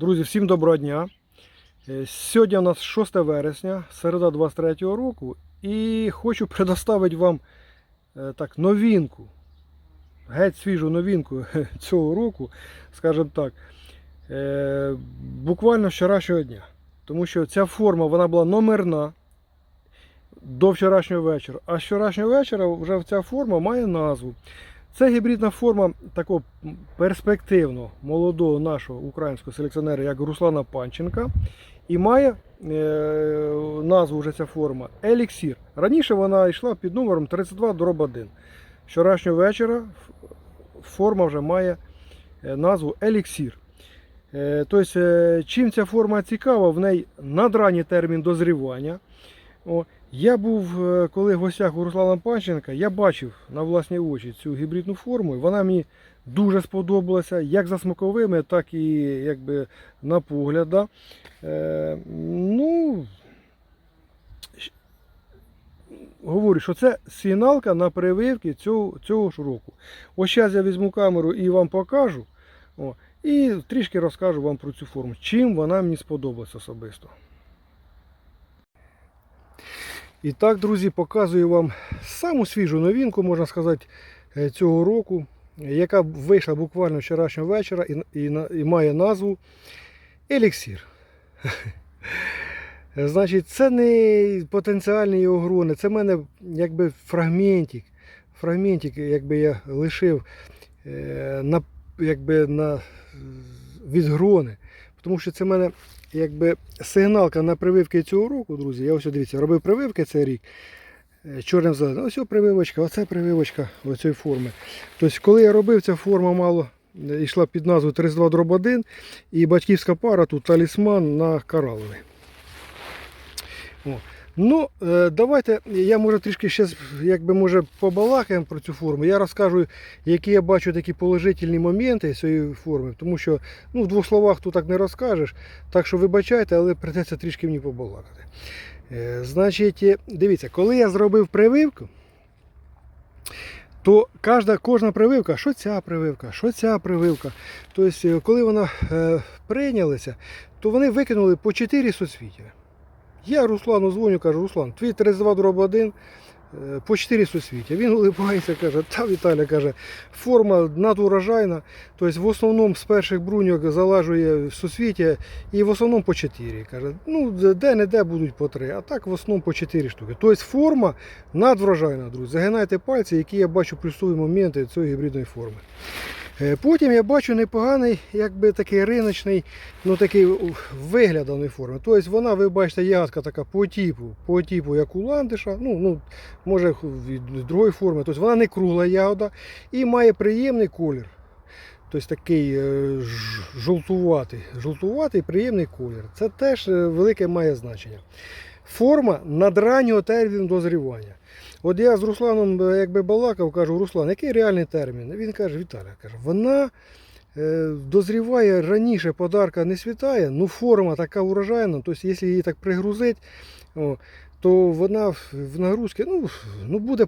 Друзі, всім доброго дня. Е, Сьогодні у нас 6 вересня, середа 23 року, і хочу предоставити вам е, так, новинку, геть свіжу новинку цього року, скажімо так, е, буквально вчорашнього дня. Тому що ця форма вона була номерна до вчорашнього вечора. А з вчорашнього вечора вже ця форма має назву. Це гібридна форма такого перспективного молодого нашого українського селекціонера, як Руслана Панченка, і має е, назву вже ця форма Еліксір. Раніше вона йшла під номером 32 дроб 1. Вчорашнього вечора форма вже має е, назву Еліксір. Е, Тобто, е, чим ця форма цікава, в неї надранній термін дозрівання. О, я був, е, коли в гостях у Руслана Панченка, я бачив на власні очі цю гібридну форму, і вона мені дуже сподобалася, як за смаковими, так і якби на погляд. да. Е, ну, говорю, що це сигналка на прививки цього, цього ж року. Ось зараз я візьму камеру і вам покажу. О, і трішки розкажу вам про цю форму, чим вона мені сподобалась особисто. І так, друзі, показую вам саму свіжу новинку, можна сказати, е, цього року, яка вийшла буквально вчорашнього вечора і, і, і має назву Еліксір. Значить, це не потенціальні його грони, це в мене якби фрагментик. Фрагментик, якби я лишив е, на, якби на, від грони. Тому що це в мене якби сигналка на прививки цього року, друзі. Я ось дивіться, робив прививки цей рік. е, Чорним зеленим. Ось прививочка, оце прививочка оцієї форми. Тобто, коли я робив, ця форма мало е, йшла під назву 32 дроб 1 і батьківська пара тут талісман на кораловий. О. Ну, е, давайте я може трішки ще якби може побалакаємо про цю форму. Я розкажу, які я бачу такі положительні моменти цієї форми, тому що ну, в двох словах тут так не розкажеш. Так що вибачайте, але придеться трішки мені побалакати. Е, значить, дивіться, коли я зробив прививку, то кожна, кожна прививка, що ця прививка, що ця прививка. Тобто, коли вона прийнялася, то вони викинули по 4 соцвіття. Я Руслану дзвоню, кажу, Руслан, твій 32 дроб 1 е, по 4 соцвіття. Він улибається, каже, та Віталя каже, форма надурожайна. Тобто в основному з перших бруньок залажує соцвіття і в основному по 4. Каже, ну де-не-де будуть по 3, а так в основному по 4 штуки. Тобто форма надврожайна, друзі. Загинайте пальці, які я бачу плюсові моменти цієї гібридної форми. Е, Потім я бачу непоганий, якби такий риночний, ну такий у, вигляд даної форми. Тобто вона, ви бачите, ягодка така по типу, по типу, як у ландиша, ну, ну може від другої форми. Тобто вона не кругла ягода і має приємний колір. Тобто такий е, жовтуватий, жовтуватий приємний колір. Це теж е, велике має значення. Форма надраннього терміну дозрівання. От я з Русланом е, якби балакав, кажу, Руслан, який реальний термін? Він каже, Віталя, каже, вона е, дозріває раніше, подарка не світає, ну форма така урожайна, тобто якщо її так пригрузить, то вона в нагрузці ну, ну буде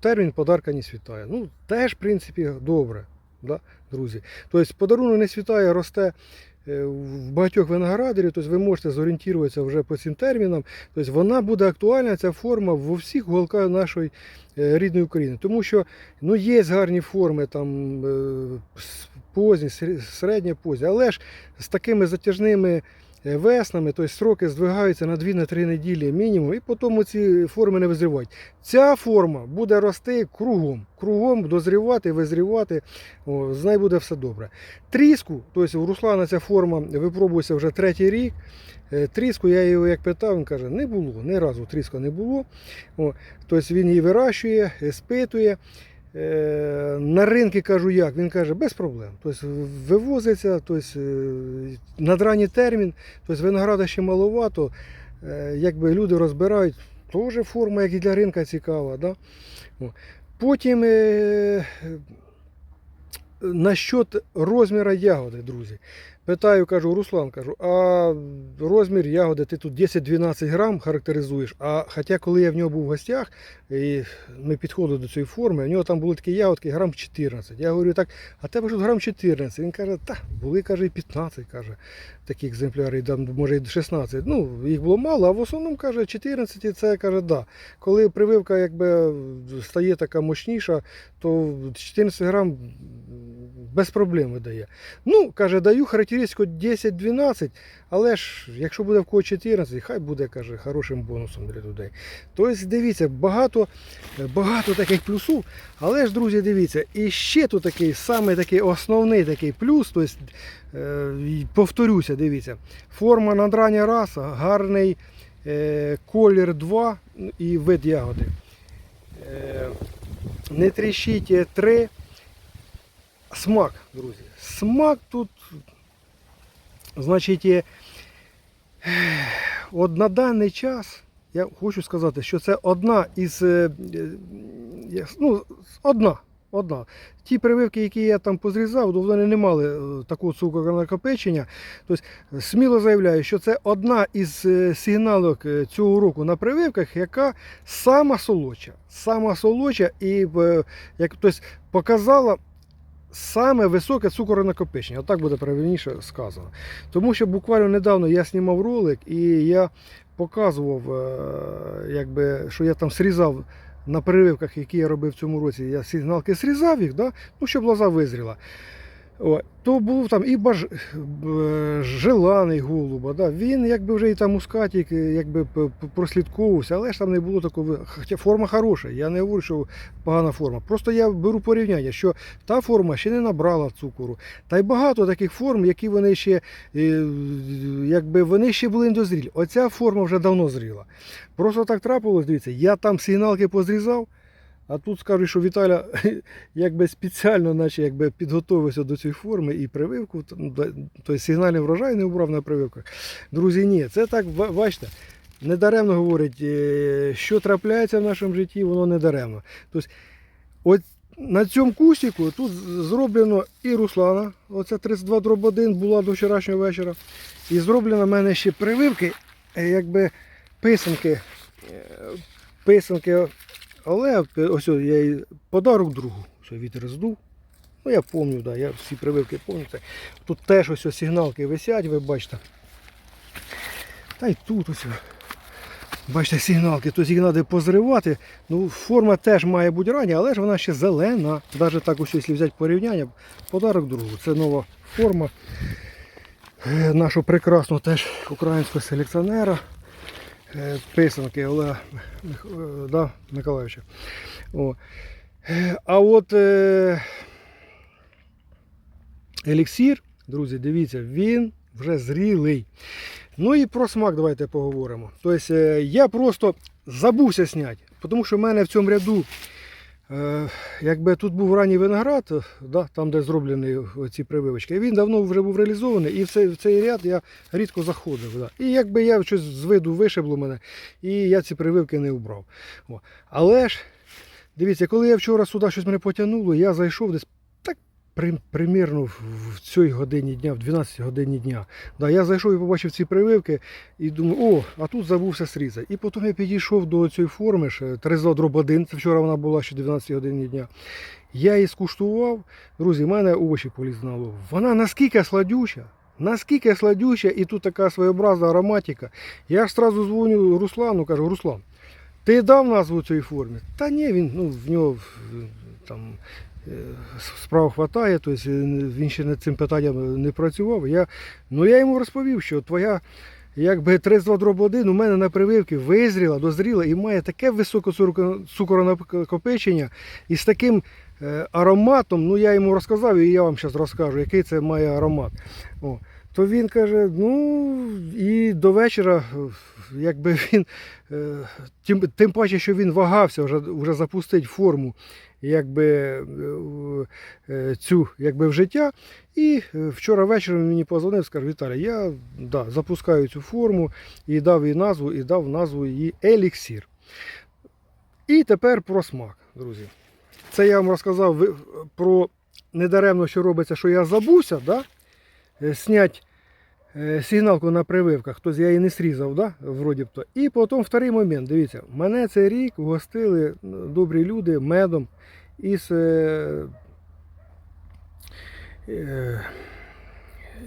термін подарка не світає. Ну, теж, в принципі, добре, да, друзі. Тобто подарунок не світає, росте в багатьох виноградарів, тобто ви можете зорієнтуватися вже по цим термінам. Тобто вона буде актуальна, ця форма в усіх уголках нашої е, рідної України. Тому що ну, є гарні форми, там е, позні, середня позні, але ж з такими затяжними е, веснами, тобто сроки здвигаються на 2-3 неділі мінімум, і потім ці форми не визрівають. Ця форма буде рости кругом, кругом дозрівати, визрівати, о, з нею буде все добре. Тріску, тобто у Руслана ця форма випробується вже третій рік. Е, Тріску я його як питав, він каже, не було, ні разу тріска не було. О, тобто він її вирощує, е, спитує. Е, На ринки кажу як, він каже, без проблем. Тобто вивозиться, тобто, е, надранній термін, тобто винограда ще маловато, е, якби люди розбирають, теж форма, як і для ринка цікава. Да? Потім насчет розміру ягоди, друзі. Питаю, кажу, Руслан, кажу, а розмір ягоди ти тут 10-12 грам характеризуєш. А хоча, коли я в нього був в гостях, і ми підходили до цієї форми, у нього там були такі ягодки грам 14. Я говорю, так, а тебе ж тут грам 14. Він каже, та, були, каже, і 15, каже, такі екземпляри, там, може, і 16. Ну, їх було мало, а в основному, каже, 14 це каже, да. Коли прививка якби стає така мощніша, то 14 грам без проблем видає. Ну, каже, даю характеристику 10-12, але ж якщо буде в кого 14, хай буде, каже, хорошим бонусом для людей. Тобто, дивіться, багато, багато таких плюсів, але ж, друзі, дивіться, і ще тут такий самий такий основний такий плюс, тобто, е, повторюся, дивіться, форма надрання раса, гарний е, колір 2 і вид ягоди. Е, не тріщить 3. Смак, друзі. Смак тут, значить, от на даний час я хочу сказати, що це одна із. е, е, Ну, одна. Одна. Ті прививки, які я там позрізав, вони не мали е, такого цукронакопечення. Тобто, сміло заявляю, що це одна із сигналок цього року на прививках, яка сама солодша. Сама солодша і тобто, показала саме високе цукронакопичення. Отак буде правильніше сказано. Тому що буквально недавно я знімав ролик і я показував, е, якби, що я там срізав на переривках, які я робив в цьому році, я сигналки срізав їх, да? ну, щоб лоза визріла. О, то був там і баж... желаний голуба. Да? Він якби вже і там мускатик е, якби прослідковувався, але ж там не було такого. Хоча форма хороша, я не говорю, що погана форма. Просто я беру порівняння, що та форма ще не набрала цукору. Та й багато таких форм, які вони ще е, якби вони ще були недозрілі. Оця форма вже давно зріла. Просто так трапилось, дивіться, я там сигналки позрізав. А тут скажуть, що Віталя якби спеціально наче, якби підготовився до цієї форми і прививку, ну, тобто сигнальний врожай не обрав на прививках. Друзі, ні, це так, бачите, недаремно говорить, е, що трапляється в нашому житті, воно недаремно. Тобто, от на цьому кусіку тут зроблено і Руслана, оце 32 дроб 1 була до вчорашнього вечора. І зроблено в мене ще прививки, е, якби писанки. е, Писанки але ось о, я їй подарок другу. Ось вітер здув. Ну я пам'ятаю, да, я всі прививки пам'ятаю. Тут теж ось о сигналки висять, ви бачите. Та й тут ось. Бачите, сигналки, тут їх треба позривати. Ну, форма теж має бути рання, але ж вона ще зелена. Навіть так, ось, якщо взяти порівняння, подарок другу. Це нова форма е, нашого прекрасного теж українського селекціонера. Е, Писанки Олега е, да, Миколаївича. О. Е, А от е, еліксір, друзі, дивіться, він вже зрілий. Ну і про смак давайте поговоримо. Тобто я просто забувся зняти, тому що в мене в цьому ряду, якби тут був ранній виноград, е, да, там де зроблені ці прививочки, він давно вже був реалізований, і в цей, в цей ряд я рідко заходив. Да. І якби я щось з виду вишибло мене, і я ці прививки не убрав. Але ж, дивіться, коли я вчора сюди щось мене потягнуло, я зайшов десь примірно в, цій годині дня, в 12 годині дня. Да, я зайшов і побачив ці прививки і думаю, о, а тут забувся срізати. І потім я підійшов до цієї форми, ще 32 дроб 1, це вчора вона була ще 12 годині дня. Я її скуштував, друзі, в мене очі полізли на лоб. Вона наскільки сладюча, наскільки сладюча, і тут така своєобразна ароматика. Я ж одразу дзвоню Руслану, кажу, Руслан, ти дав назву цій формі? Та ні, він ну, в нього там справ хватає, тобто він ще над цим питанням не працював. Я, ну я йому розповів, що твоя якби 32 дроб 1 у мене на прививці визріла, дозріла і має таке високе цукро- цукронакопичення і з таким е, ароматом, ну я йому розказав і я вам зараз розкажу, який це має аромат. О. То він каже, ну і до вечора, якби він, е, тим, тим паче, що він вагався вже, вже запустити форму якби, е, е, цю якби, в життя. І вчора вечором мені позвонив, сказав, Віталій, я да, запускаю цю форму і дав їй назву, і дав назву її Еліксір. І тепер про смак, друзі. Це я вам розказав про недаремно, що робиться, що я забувся. Да? Е, снять е, сигналку на прививках, тобто я її не срізав, да? вроді б то. І потім вторий момент, дивіться, мене цей рік угостили ну, добрі люди медом із, е,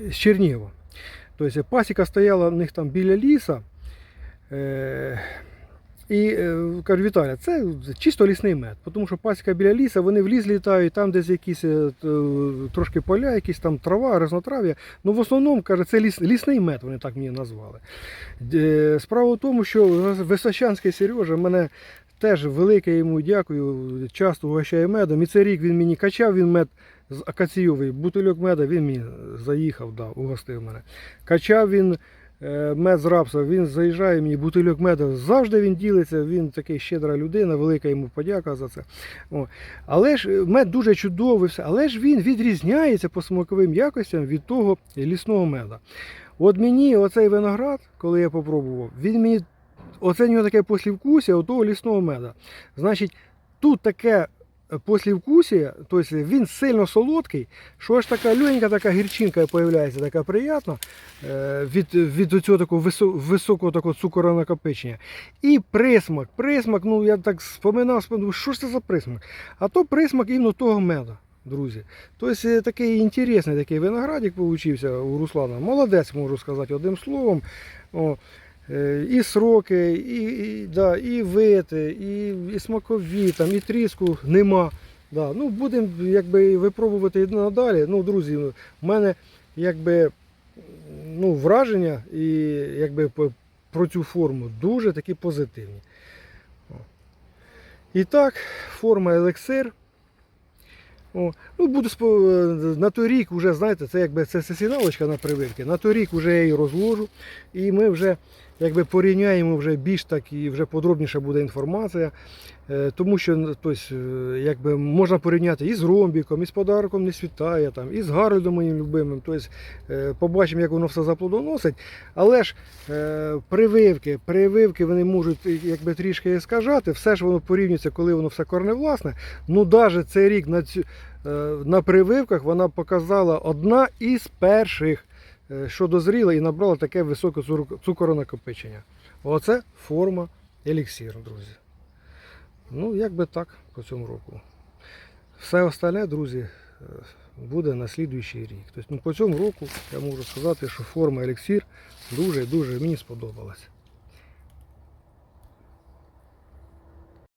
з Чернігова. Тобто пасіка стояла в них там біля ліса. Е, і е, кажу, Віталя, це чисто лісний мед, тому що пасіка біля ліса, вони в ліс літають, там десь якісь е, трошки поля, якісь там трава, разнотрав'я. Ну в основному каже, це ліс, лісний мед, вони так мені назвали. Е, Справа в тому, що Височанський Сережа мене теж велике йому дякую, часто угощає медом. І цей рік він мені качав він мед з акаційовий, бутильок меда, він мені заїхав, да, угостив мене. Качав він е, мед з рапса, він заїжджає мені, бутильок меда, завжди він ділиться, він такий щедра людина, велика йому подяка за це. О. Але ж е, мед дуже чудовий, все, але ж він відрізняється по смаковим якостям від того лісного меда. От мені оцей виноград, коли я попробував, він мені оце нього таке послівкусія у того лісного меда. Значить, тут таке е, послівкусія, тобто він сильно солодкий, що аж така легенька така гірчинка з'являється, така приятна е, від, від цього такого високого такого цукоронакопичення. І присмак. Присмак, ну я так споминав, що ж це за присмак? А то присмак іменно того меда. Друзі, тобто такий інтересний такий виноградик получився у Руслана. Молодець, можу сказати одним словом. О, і сроки, і, і, да, і вити, і, і смакові, там, і тріску нема. Да. Ну, будемо випробувати і надалі. Ну, друзі, в мене якби, ну, враження і, якби, про цю форму дуже такі позитивні. І так, форма елексир. О, ну, буду е, на той рік вже, знаєте, це якби це сигналочка на прививки. На той рік вже я її розложу. І ми вже якби порівняємо вже більш так і вже подробніша буде інформація. Е, Тому що ну, тобто, е, якби можна порівняти і з ромбіком, і з подарком не світає, там, і з Гарольдом моїм любимим. Тобто, е, побачимо, як воно все заплодоносить. Але ж прививки, прививки вони можуть якби трішки скажати, все ж воно порівнюється, коли воно все корневласне. Ну, навіть цей рік на, цю, на прививках вона показала одна із перших, що дозріла і набрала таке високе цукоронакопичення. Оце форма еліксір, друзі. Ну, як би так по цьому року. Все остальне, друзі, е, буде на слідуючий рік. Тобто, ну, по цьому року я можу сказати, що форма еліксір дуже-дуже мені сподобалась.